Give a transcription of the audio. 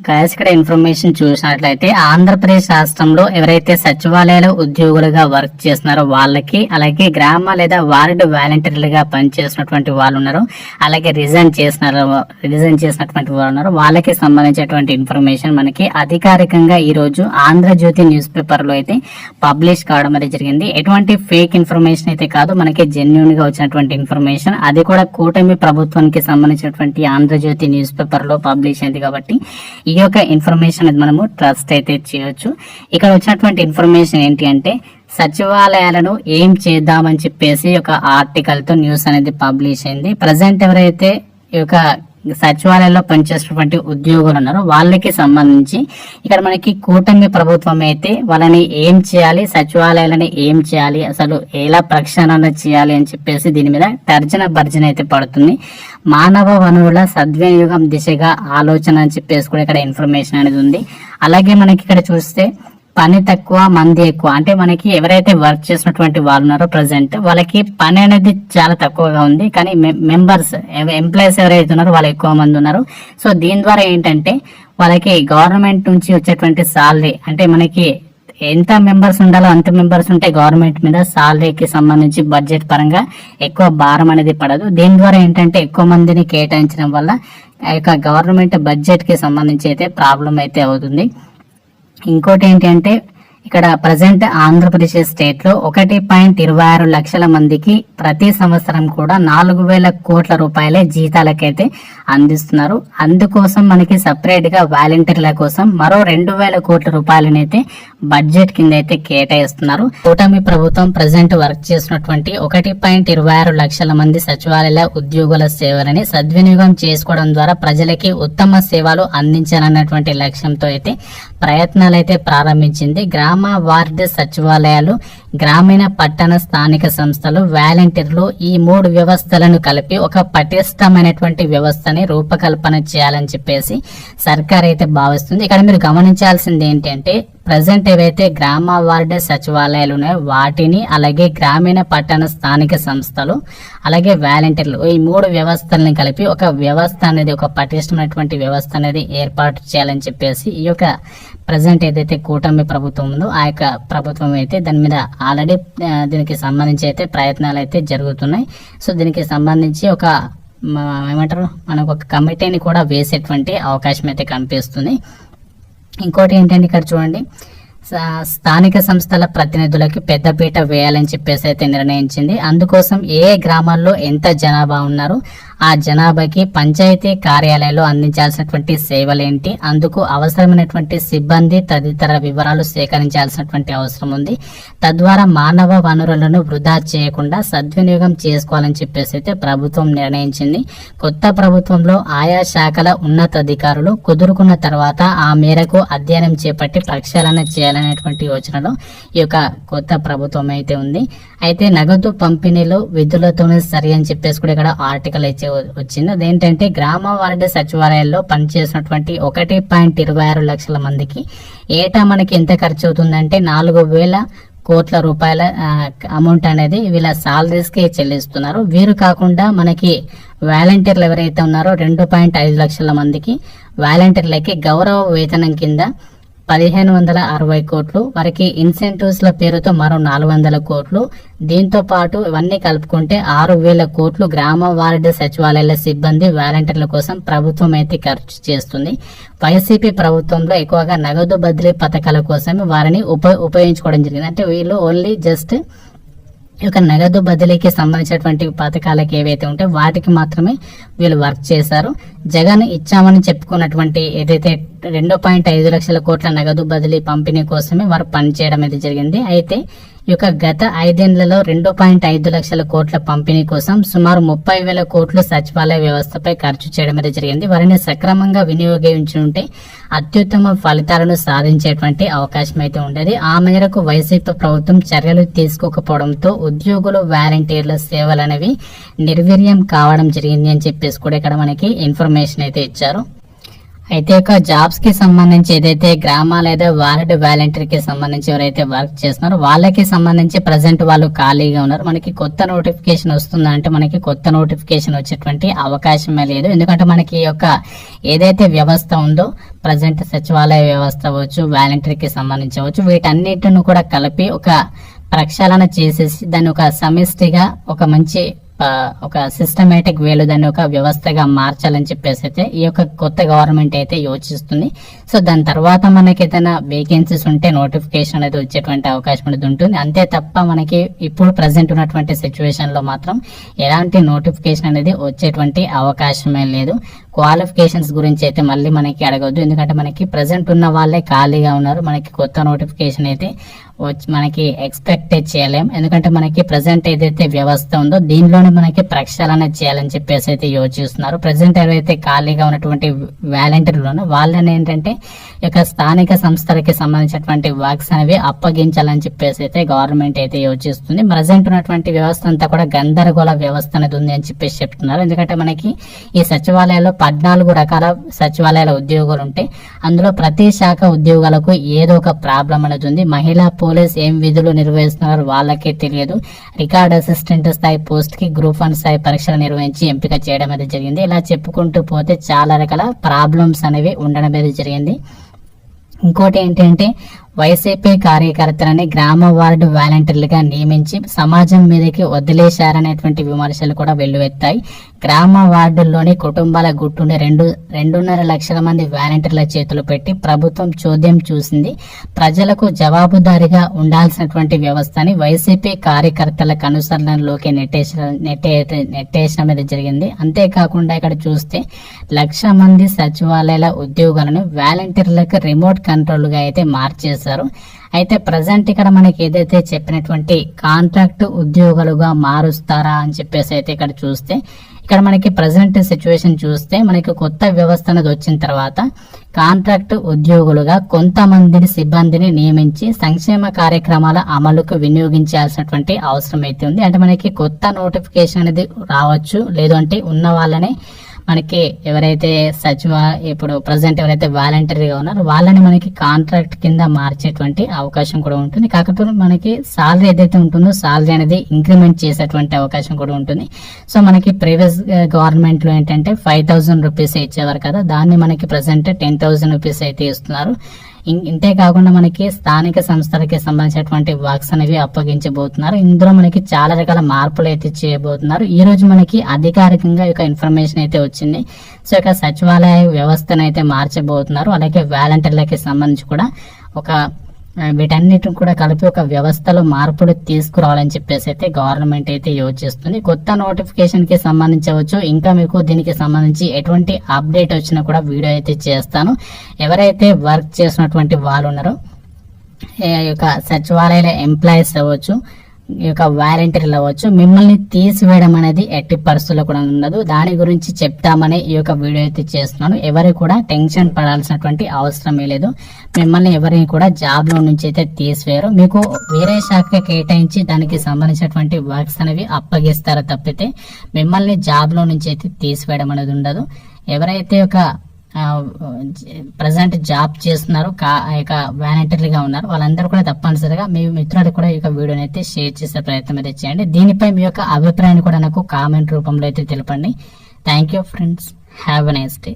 Guys ఇక్కడ information చూసినట్లయితే ఆంధ్రప్రదేశ్ రాష్ట్రంలో ఎవరైతే సచివాలయాల ఉద్యోగులుగా వర్క్ చేస్తున్నారో వాళ్ళకి అలాగే గ్రామ లేదా వార్డు వాలంటీర్లుగా పనిచేసినటువంటి వాళ్ళు ఉన్నారు అలాగే రిజైన్ చేసిన రిజైన్ చేసినటువంటి వాళ్ళు ఉన్నారు. వాళ్ళకి సంబంధించినటువంటి ఇన్ఫర్మేషన్ మనకి అధికారికంగా ఈ రోజు ఆంధ్రజ్యోతి న్యూస్ పేపర్లో అయితే పబ్లిష్ కావడం అనేది జరిగింది. ఎటువంటి ఫేక్ ఇన్ఫర్మేషన్ అయితే కాదు మనకి జెన్యున్గా వచ్చినటువంటి ఇన్ఫర్మేషన్ అది కూడా కూటమి ప్రభుత్వానికి సంబంధించినటువంటి ఆంధ్రజ్యోతి న్యూస్ పేపర్లో పబ్లిష్ అయింది కాబట్టి ఈ యొక్క ఇన్ఫర్మేషన్ అనేది మనము ట్రస్ట్ అయితే చేయొచ్చు. ఇక్కడ వచ్చినటువంటి ఇన్ఫర్మేషన్ ఏంటి అంటే సచివాలయాలను ఏం చేద్దామని చెప్పేసి ఒక ఆర్టికల్తో న్యూస్ అనేది పబ్లిష్ అయింది. ప్రజెంట్ ఎవరైతే ఈ యొక్క సచివాలయంలో పనిచేసినటువంటి ఉద్యోగులు ఉన్నారు వాళ్ళకి సంబంధించి ఇక్కడ మనకి కూటమి ప్రభుత్వం అయితే వాళ్ళని ఏం చేయాలి సచివాలయాలని ఏం చేయాలి అసలు ఎలా ప్రక్షాళన చేయాలి అని చెప్పేసి దీని మీద తర్జన భర్జన అయితే పడుతుంది. మానవ వనరుల సద్వినియోగం దిశగా ఆలోచన అని చెప్పేసి కూడా ఇక్కడ ఇన్ఫర్మేషన్ అనేది ఉంది. అలాగే మనకి ఇక్కడ చూస్తే పని తక్కువ మంది ఎక్కువ. అంటే మనకి ఎవరైతే వర్క్ చేసినటువంటి వాళ్ళు ఉన్నారో ప్రజెంట్ వాళ్ళకి పని అనేది చాలా తక్కువగా ఉంది. కానీ మెంబర్స్ ఎంప్లాయీస్ ఎవరైతే ఉన్నారో వాళ్ళు ఎక్కువ మంది ఉన్నారు. సో దీని ద్వారా ఏంటంటే వాళ్ళకి గవర్నమెంట్ నుంచి వచ్చేటువంటి సాలరీ అంటే మనకి ఎంత మెంబర్స్ ఉండాలో అంత మెంబర్స్ ఉంటే గవర్నమెంట్ మీద సాలరీకి సంబంధించి బడ్జెట్ పరంగా ఎక్కువ భారం అనేది పడదు. దీని ద్వారా ఏంటంటే ఎక్కువ మందిని కేటాయించడం వల్ల ఆ యొక్క గవర్నమెంట్ బడ్జెట్కి సంబంధించి అయితే ప్రాబ్లం అయితే అవుతుంది. ఇంకోటి ఏంటంటే ఇక్కడ ప్రజెంట్ ఆంధ్రప్రదేశ్ స్టేట్లో ఒకటి పాయింట్ ఇరవై ఆరు లక్షల మందికి ప్రతి సంవత్సరం కూడా నాలుగు వేల కోట్ల రూపాయలే జీతాలకైతే అందిస్తున్నారు. అందుకోసం మనకి సపరేట్గా వాలంటీర్ల కోసం మరో రెండు వేల కోట్ల రూపాయలనైతే బడ్జెట్ కింద అయితే కేటాయిస్తున్నారు. కూటమి ప్రభుత్వం ప్రజెంట్ వర్క్ చేసినటువంటి ఒకటి పాయింట్ ఇరవై ఆరు లక్షల మంది సచివాలయ ఉద్యోగుల సేవలని సద్వినియోగం చేసుకోవడం ద్వారా ప్రజలకి ఉత్తమ సేవలు అందించాలన్నటువంటి లక్ష్యంతో అయితే ప్రయత్నాలు అయితే ప్రారంభించింది. గ్రామ వార్డు సచివాలయాలు గ్రామీణ పట్టణ స్థానిక సంస్థలు వాలంటీర్లు ఈ మూడు వ్యవస్థలను కలిపి ఒక పటిష్టమైనటువంటి వ్యవస్థని రూపకల్పన చేయాలని చెప్పేసి సర్కార్ అయితే భావిస్తుంది. ఇక్కడ మీరు గమనించాల్సింది ఏంటంటే ప్రజెంట్ ఏవైతే గ్రామ వార్డు సచివాలయాలు ఉన్నాయో వాటిని అలాగే గ్రామీణ పట్టణ స్థానిక సంస్థలు అలాగే వాలంటీర్లు ఈ మూడు వ్యవస్థలను కలిపి ఒక వ్యవస్థ అనేది ఒక పటిష్టమైనటువంటి వ్యవస్థ అనేది ఏర్పాటు చేయాలని చెప్పేసి ఈ యొక్క ప్రజెంట్ ఏదైతే కూటమి ప్రభుత్వం ఉందో ఆ యొక్క ప్రభుత్వం అయితే దాని మీద ఆల్రెడీ దీనికి సంబంధించి అయితే ప్రయత్నాలు అయితే జరుగుతున్నాయి. సో దీనికి సంబంధించి ఒక ఏమంటారు మనకు ఒక కమిటీని కూడా వేసేటువంటి అవకాశం అయితే కనిపిస్తుంది. ఇంకోటి ఏంటంటే ఇక్కడ చూడండి. స్థానిక సంస్థల ప్రతినిధులకి పెద్దపీట వేయాలని చెప్పేసి అయితే నిర్ణయించింది. అందుకోసం ఏ గ్రామాల్లో ఎంత జనాభా ఉన్నారు ఆ జనాభాకి పంచాయతీ కార్యాలయాలు అందించాల్సినటువంటి సేవలేంటి? అందుకు అవసరమైనటువంటి సిబ్బంది తదితర వివరాలు సేకరించాల్సినటువంటి అవసరం ఉంది. తద్వారా మానవ వనరులను వృధా చేయకుండా సద్వినియోగం చేసుకోవాలని చెప్పేసి అయితే ప్రభుత్వం నిర్ణయించింది. కొత్త ప్రభుత్వంలో ఆయా శాఖల ఉన్నతాధికారులు కుదురుకున్న తర్వాత ఆ మేరకు అధ్యయనం చేపట్టి ప్రక్షాళన చేయాలనేటువంటి యోచనలో ఈ యొక్క కొత్త ప్రభుత్వం అయితే ఉంది. అయితే నగదు పంపిణీలో విధులతోనే సరి అని చెప్పేసి కూడా ఇక్కడ ఆర్టికల్ అయితే వచ్చింది. ఏంటంటే గ్రామ వార్డు సచివాలయాల్లో పనిచేసినటువంటి ఒకటి పాయింట్ ఇరవై ఆరు లక్షల మందికి ఏటా మనకి ఎంత ఖర్చు అవుతుందంటే నాలుగు వేల కోట్ల రూపాయల అమౌంట్ అనేది వీళ్ళ సాలరీస్కి చెల్లిస్తున్నారు. వీరు కాకుండా మనకి వాలంటీర్లు ఎవరైతే ఉన్నారో రెండు పాయింట్ ఐదు లక్షల మందికి వాలంటీర్లకి గౌరవ వేతనం కింద పదిహేను వందల అరవై కోట్లు వారికి ఇన్సెంటివ్స్ ల పేరుతో మరో నాలుగు వందల కోట్లు. దీంతో పాటు ఇవన్నీ కలుపుకుంటే ఆరు వేల కోట్లు గ్రామ వార్డు సచివాలయాల సిబ్బంది వాలంటీర్ల కోసం ప్రభుత్వం అయితే ఖర్చు చేస్తుంది. వైసీపీ ప్రభుత్వంలో ఎక్కువగా నగదు బదిలీ పథకాల కోసం వారిని ఉప ఉపయోగించుకోవడం జరిగింది. అంటే వీళ్ళు ఓన్లీ జస్ట్ ఈ యొక్క నగదు బదిలీకి సంబంధించినటువంటి పథకాలకి ఏవైతే ఉంటాయో వాటికి మాత్రమే వీళ్ళు వర్క్ చేశారు. జగన్ ఇచ్చామని చెప్పుకున్నటువంటి ఏదైతే రెండు పాయింట్ ఐదు లక్షల కోట్ల నగదు బదిలీ పంపిణీ కోసమే వారు పనిచేయడం అయితే జరిగింది. అయితే ఈ యొక్క గత ఐదేళ్ళలో రెండు పాయింట్ ఐదు లక్షల కోట్ల పంపిణీ కోసం సుమారు ముప్పై వేల కోట్లు సచివాలయ వ్యవస్థపై ఖర్చు చేయడం అయితే జరిగింది. వారిని సక్రమంగా వినియోగించుంటే అత్యుత్తమ ఫలితాలను సాధించేటువంటి అవకాశం అయితే ఉండేది. ఆ మేరకు వైసీపీ ప్రభుత్వం చర్యలు తీసుకోకపోవడంతో ఉద్యోగులు వాలంటీర్ల సేవలు అనేవి నిర్వీర్యం కావడం జరిగింది అని చెప్పేసి కూడా ఇక్కడ మనకి ఇన్ఫర్మేషన్ అయితే ఇచ్చారు. అయితే ఒక జాబ్స్కి సంబంధించి ఏదైతే గ్రామ లేదా వార్డ్ వాలంటీర్కి సంబంధించి ఎవరైతే వర్క్ చేస్తున్నారో వాళ్ళకి సంబంధించి ప్రజెంట్ వాళ్ళు ఖాళీగా ఉన్నారు. మనకి కొత్త నోటిఫికేషన్ వస్తుందా అంటే మనకి కొత్త నోటిఫికేషన్ వచ్చేటువంటి అవకాశమే లేదు. ఎందుకంటే మనకి యొక్క ఏదైతే వ్యవస్థ ఉందో ప్రజెంట్ సచివాలయ వ్యవస్థ అవ్వచ్చు వాలంటీర్కి సంబంధించి అవ్వచ్చు వీటన్నిటిని కూడా కలిపి ఒక ప్రక్షాళన చేసేసి దాన్ని ఒక సమిష్టిగా ఒక మంచి ఒక సిస్టమేటిక్ వేలు దాన్ని ఒక వ్యవస్థగా మార్చాలని చెప్పేసి అయితే ఈ యొక్క కొత్త గవర్నమెంట్ అయితే యోచిస్తుంది. సో దాని తర్వాత మనకి ఏదైనా వేకెన్సీస్ ఉంటే నోటిఫికేషన్ అనేది వచ్చేటువంటి అవకాశం అనేది ఉంటుంది. అంతే తప్ప మనకి ఇప్పుడు ప్రజెంట్ ఉన్నటువంటి సిచ్యువేషన్లో మాత్రం ఎలాంటి నోటిఫికేషన్ అనేది వచ్చేటువంటి అవకాశమే లేదు. క్వాలిఫికేషన్స్ గురించి అయితే మళ్ళీ మనకి అడగవద్దు ఎందుకంటే మనకి ప్రజెంట్ ఉన్న వాళ్ళే ఖాళీగా ఉన్నారు. మనకి కొత్త నోటిఫికేషన్ అయితే వచ్చి మనకి ఎక్స్పెక్ట్ చేయలేం. ఎందుకంటే మనకి ప్రజెంట్ ఏదైతే వ్యవస్థ ఉందో దీనిలోనే మనకి ప్రక్షాళన చేయాలని చెప్పేసి అయితే యోచిస్తున్నారు. ప్రజెంట్ ఏవైతే ఖాళీగా ఉన్నటువంటి వాలంటీర్లు వాళ్ళని ఏంటంటే ఈ యొక్క స్థానిక సంస్థలకి సంబంధించినటువంటి వర్క్స్ అనేవి అప్పగించాలని చెప్పేసి అయితే గవర్నమెంట్ అయితే యోచిస్తుంది. ప్రజెంట్ ఉన్నటువంటి వ్యవస్థ అంతా కూడా గందరగోళ వ్యవస్థ అనేది ఉంది అని చెప్పేసి చెప్తున్నారు. ఎందుకంటే మనకి ఈ సచివాలయాల్లో పద్నాలుగు రకాల సచివాలయాల ఉద్యోగాలు ఉంటాయి అందులో ప్రతి శాఖ ఉద్యోగాలకు ఏదో ఒక ప్రాబ్లం అనేది ఉంది. మహిళా పోలీస్ ఏం విధులు నిర్వహిస్తున్నారు వాళ్ళకే తెలియదు. రికార్డ్ అసిస్టెంట్ స్థాయి పోస్ట్కి గ్రూప్ వన్ స్థాయి పరీక్షలు నిర్వహించి ఎంపిక చేయడం అనేది జరిగింది. ఇలా చెప్పుకుంటూ పోతే చాలా రకాల ప్రాబ్లమ్స్ అనేవి ఉండడం అనేది జరిగింది. ఇంకోటి ఏంటంటే వైసీపీ కార్యకర్తలని గ్రామ వార్డు వాలంటీర్లుగా నియమించి సమాజం మీదకి వదిలేశారనేటువంటి విమర్శలు కూడా వెల్లువెత్తాయి. గ్రామ వార్డుల్లోని కుటుంబాల గుట్టుని రెండు రెండున్నర లక్షల మంది వాలంటీర్ల చేతులు పెట్టి ప్రభుత్వం చోద్యం చూసింది. ప్రజలకు జవాబుదారిగా ఉండాల్సినటువంటి వ్యవస్థని వైసీపీ కార్యకర్తలకు అనుసరణలోకి నెట్టేసిన నెట్టే నెట్టేసిన మీద జరిగింది. అంతేకాకుండా ఇక్కడ చూస్తే లక్ష మంది సచివాలయాల ఉద్యోగాలను వాలంటీర్లకు రిమోట్ కంట్రోల్గా అయితే మార్చేశారు. అయితే ప్రజెంట్ ఇక్కడ మనకి ఏదైతే చెప్పినటువంటి కాంట్రాక్ట్ ఉద్యోగులుగా మారుస్తారా అని చెప్పేసి అయితే ఇక్కడ చూస్తే ఇక్కడ మనకి ప్రజెంట్ సిచ్యువేషన్ చూస్తే మనకి కొత్త వ్యవస్థ అనేది వచ్చిన తర్వాత కాంట్రాక్ట్ ఉద్యోగులుగా కొంతమందిని సిబ్బందిని నియమించి సంక్షేమ కార్యక్రమాల అమలుకు వినియోగించాల్సినటువంటి అవసరం అయితే ఉంది. అంటే మనకి కొత్త నోటిఫికేషన్ అనేది రావచ్చు. లేదంటే ఉన్న వాళ్ళనే మనకి ఎవరైతే సచివ ఇప్పుడు ప్రజెంట్ ఎవరైతే వాలంటరీగా ఉన్నారో వాళ్ళని మనకి కాంట్రాక్ట్ కింద మార్చేటువంటి అవకాశం కూడా ఉంటుంది. కాకపోతే మనకి సాలరీ ఏదైతే ఉంటుందో సాలరీ అనేది ఇంక్రిమెంట్ చేసేటువంటి అవకాశం కూడా ఉంటుంది. సో మనకి ప్రీవియస్ గవర్నమెంట్లో ఏంటంటే ఫైవ్ థౌసండ్ రూపీస్ ఇచ్చేవారు కదా దాన్ని మనకి ప్రజెంట్ టెన్ థౌసండ్ రూపీస్ అయితే ఇస్తున్నారు. ఇంతే కాకుండా మనకి స్థానిక సంస్థలకి సంబంధించినటువంటి వర్క్స్ అనేవి అప్పగించబోతున్నారు. ఇందులో మనకి చాలా రకాల మార్పులు అయితే చేయబోతున్నారు. ఈ రోజు మనకి అధికారికంగా యొక్క ఇన్ఫర్మేషన్ అయితే వచ్చింది. సో ఇక సచివాలయ వ్యవస్థను అయితే మార్చబోతున్నారు. అలాగే వాలంటీర్లకి సంబంధించి కూడా ఒక వీటన్నిటిని కూడా కలిపి ఒక వ్యవస్థలో మార్పులు తీసుకురావాలని చెప్పేసి అయితే గవర్నమెంట్ అయితే యోచిస్తుంది. కొత్త నోటిఫికేషన్కి సంబంధించవచ్చు ఇంకా మీకు దీనికి సంబంధించి ఎటువంటి అప్డేట్ వచ్చినా కూడా వీడియో అయితే చేస్తాను. ఎవరైతే వర్క్ చేసినటువంటి వాళ్ళు ఉన్నారో ఈ యొక్క సచివాలయాల ఎంప్లాయీస్ అవ్వచ్చు యొక్క వాలంటీర్లు అవ్వచ్చు మిమ్మల్ని తీసివేయడం అనేది ఎట్టి పరిస్థితుల్లో కూడా ఉండదు. దాని గురించి చెప్తామని ఈ యొక్క వీడియో అయితే చేస్తున్నాను. ఎవరు కూడా టెన్షన్ పడాల్సినటువంటి అవసరమే లేదు. మిమ్మల్ని ఎవరిని కూడా జాబ్లో నుంచి అయితే తీసివేయరు. మీకు వేరే శాఖ కేటాయించి దానికి సంబంధించినటువంటి వర్క్స్ అనేవి అప్పగిస్తారో తప్పితే మిమ్మల్ని జాబ్లో నుంచి అయితే తీసివేయడం అనేది ఉండదు. ఎవరైతే ఒక ప్రజెంట్ జాబ్ చేస్తున్నారు కా ఆ యొక్క వాలంటీర్లుగా ఉన్నారు. వాళ్ళందరూ కూడా తప్పనిసరిగా మీ మిత్రులకు కూడా ఈ యొక్క వీడియోని అయితే షేర్ చేసే ప్రయత్నం అయితే చేయండి. దీనిపై మీ యొక్క అభిప్రాయాన్ని కూడా నాకు కామెంట్ రూపంలో అయితే తెలపండి. Thank you friends have a nice day